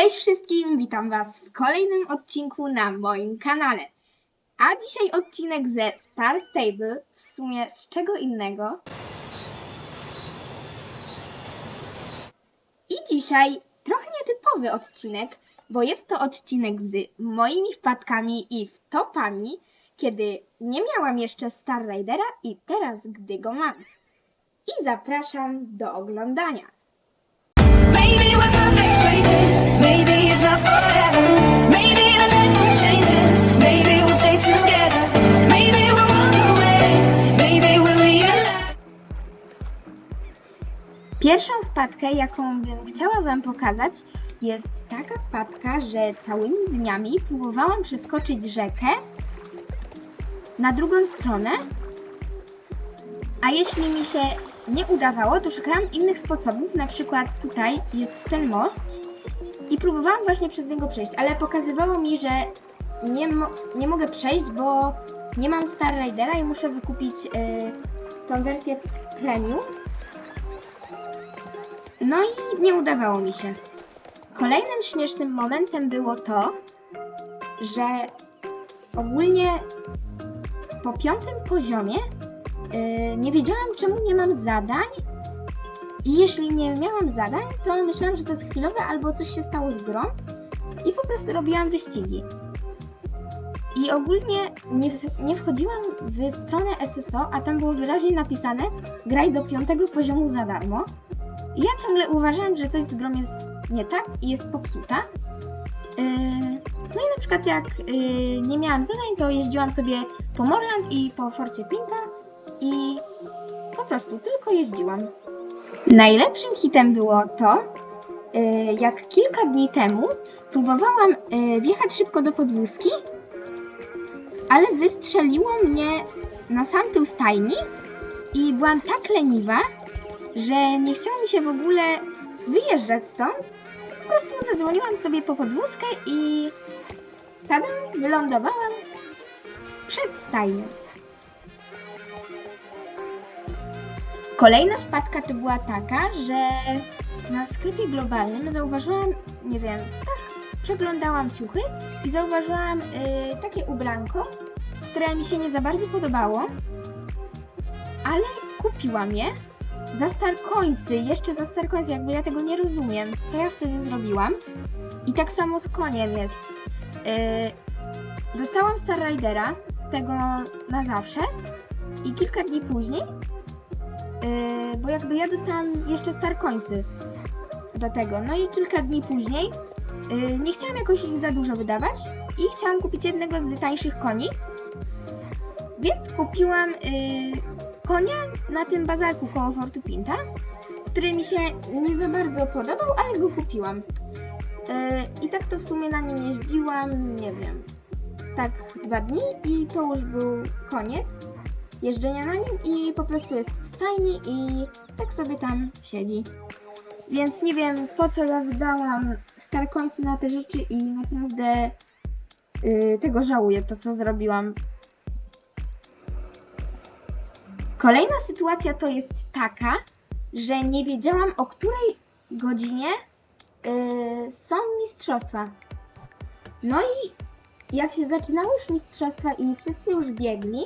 Cześć wszystkim, witam Was w kolejnym odcinku na moim kanale. A dzisiaj odcinek ze Star Stable, w sumie z czego innego. I dzisiaj trochę nietypowy odcinek, bo jest to odcinek z moimi wpadkami i wtopami, kiedy nie miałam jeszcze Star Ridera i teraz, gdy go mam. I zapraszam do oglądania. Pierwszą wpadkę, jaką bym chciała Wam pokazać, jest taka wpadka, że całymi dniami próbowałam przeskoczyć rzekę na drugą stronę, a jeśli mi się nie udawało, to szukałam innych sposobów, na przykład tutaj jest ten most i próbowałam właśnie przez niego przejść, ale pokazywało mi, że nie, mo- nie mogę przejść, bo nie mam Star Ridera i muszę wykupić yy, tą wersję premium. No i nie udawało mi się. Kolejnym śmiesznym momentem było to, że ogólnie po piątym poziomie yy, nie wiedziałam, czemu nie mam zadań. I jeśli nie miałam zadań, to myślałam, że to jest chwilowe albo coś się stało z grą. I po prostu robiłam wyścigi. I ogólnie nie, nie wchodziłam w stronę SSO, a tam było wyraźnie napisane graj do piątego poziomu za darmo. I ja ciągle uważam, że coś z grą jest nie tak i jest popsuta. Yy, no i na przykład jak yy, nie miałam zadań, to jeździłam sobie po Morland i po Forcie Pinta i po prostu tylko jeździłam. Najlepszym hitem było to, yy, jak kilka dni temu próbowałam yy, wjechać szybko do podwózki, ale wystrzeliło mnie na sam tył stajni i byłam tak leniwa, że nie chciało mi się w ogóle wyjeżdżać stąd. Po prostu zadzwoniłam sobie po podwózkę i tada, wylądowałam przed stajnią. Kolejna wpadka to była taka, że na sklepie globalnym zauważyłam, nie wiem, tak przeglądałam ciuchy i zauważyłam y, takie ubranko, które mi się nie za bardzo podobało, ale kupiłam je za Starcoinsy, jeszcze za Starcoinsy, jakby ja tego nie rozumiem, co ja wtedy zrobiłam. I tak samo z koniem jest. Yy, dostałam Star Ridera, tego na zawsze i kilka dni później, yy, bo jakby ja dostałam jeszcze Starcoinsy do tego, no i kilka dni później yy, nie chciałam jakoś ich za dużo wydawać i chciałam kupić jednego z tańszych koni, więc kupiłam yy, konia na tym bazarku koło Fortu Pinta, który mi się nie za bardzo podobał, ale go kupiłam. Yy, I tak to w sumie na nim jeździłam, nie wiem, tak dwa dni i to już był koniec jeżdżenia na nim i po prostu jest w stajni i tak sobie tam siedzi. Więc nie wiem po co ja wydałam Starcoinsy na te rzeczy i naprawdę yy, tego żałuję, to co zrobiłam. Kolejna sytuacja to jest taka, że nie wiedziałam o której godzinie yy, są mistrzostwa. No i jak się zaczynały już mistrzostwa i wszyscy już biegli,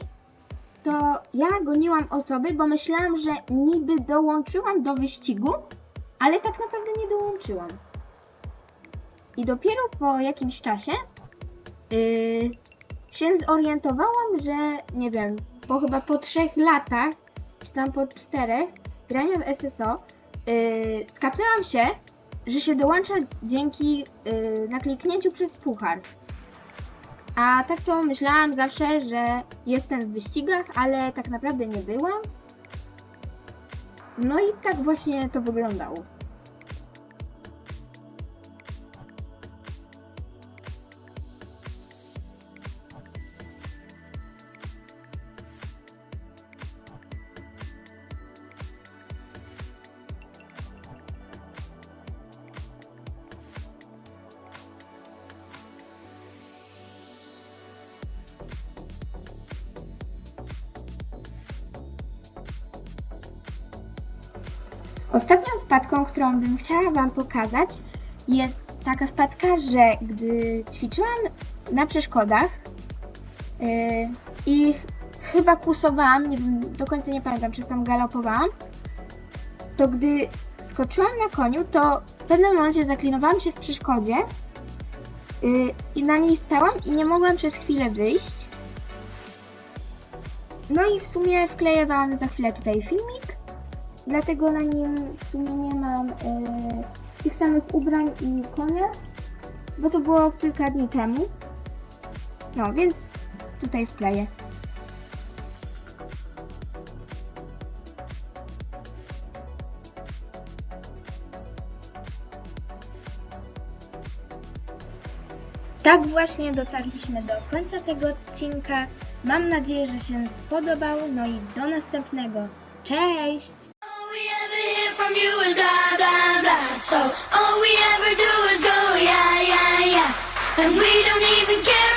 to ja goniłam osoby, bo myślałam, że niby dołączyłam do wyścigu, ale tak naprawdę nie dołączyłam. I dopiero po jakimś czasie yy, się zorientowałam, że nie wiem, po chyba po trzech latach, czy tam po czterech grania w SSO, yy, skapnęłam się, że się dołącza dzięki yy, nakliknięciu przez puchar. A tak to myślałam zawsze, że jestem w wyścigach, ale tak naprawdę nie byłam. No i tak właśnie to wyglądało. Ostatnią wpadką, którą bym chciała Wam pokazać, jest taka wpadka, że gdy ćwiczyłam na przeszkodach yy, i ch- chyba kursowałam, nie wiem, do końca nie pamiętam, czy tam galopowałam, to gdy skoczyłam na koniu, to w pewnym momencie zaklinowałam się w przeszkodzie yy, i na niej stałam i nie mogłam przez chwilę wyjść. No i w sumie wkleję Wam za chwilę tutaj filmik, dlatego na nim w sumie nie mam yy, tych samych ubrań i konia, bo to było kilka dni temu. No, więc tutaj wkleję. Tak właśnie dotarliśmy do końca tego odcinka. Mam nadzieję, że się spodobał. No i do następnego. Cześć! from you is blah, blah, blah. So all we ever do is go, yeah, yeah, yeah. And we don't even care.